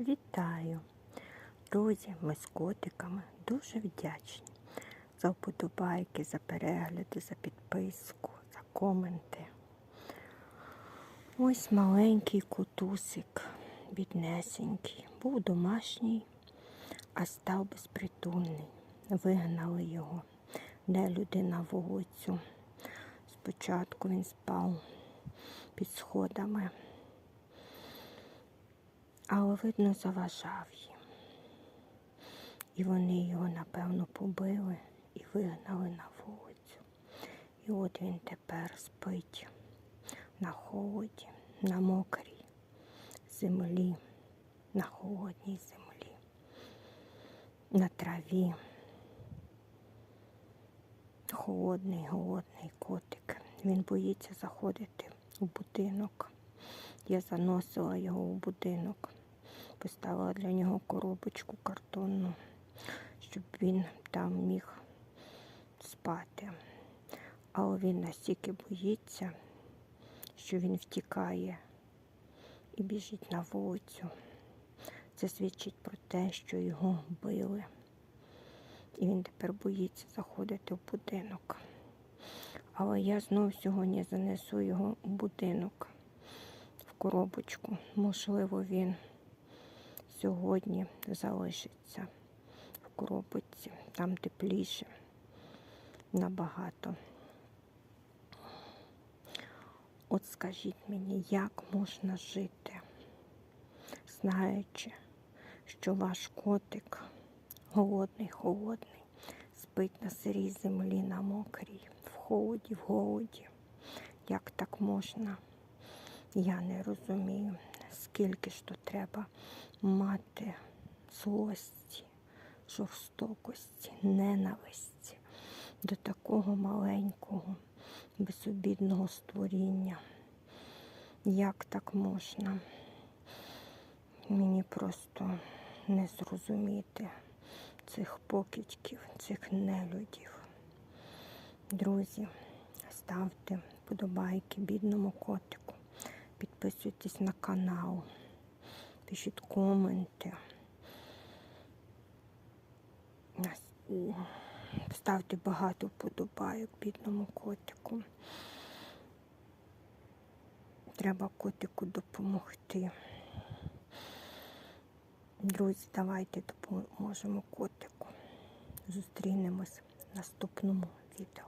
Вітаю! Друзі, ми з котиками дуже вдячні за вподобайки, за перегляди, за підписку, за коменти. Ось маленький котусик, біднесенький, був домашній, а став безпритульний. Вигнали його, де люди на вулицю. Спочатку він спав під сходами але, видно, заважав їм. І вони його, напевно, побили і вигнали на вулицю. І от він тепер спить на холоді, на мокрій землі, на холодній землі, на траві. Холодний, голодний котик. Він боїться заходити у будинок. Я заносила його у будинок, поставила для нього коробочку картонну, щоб він там міг спати. Але він настільки боїться, що він втікає і біжить на вулицю. Це свідчить про те, що його били. І він тепер боїться заходити в будинок. Але я знов сьогодні занесу його у будинок коробочку. Можливо, він сьогодні залишиться в коробочці, там тепліше набагато. От скажіть мені, як можна жити, знаючи, що ваш котик голодний, холодний, спить на сирій землі, на мокрій, в холоді, в голоді. Як так можна? Я не розумію, скільки ж то треба мати злості, жорстокості, ненависті до такого маленького, безобідного створіння. Як так можна? Мені просто не зрозуміти цих покидьків, цих нелюдів. Друзі, ставте подобайки бідному котику. Підписуйтесь на канал, пишіть коменти. Ставте багато вподобайок бідному котику. Треба котику допомогти. Друзі, давайте допоможемо котику. Зустрінемось в наступному відео.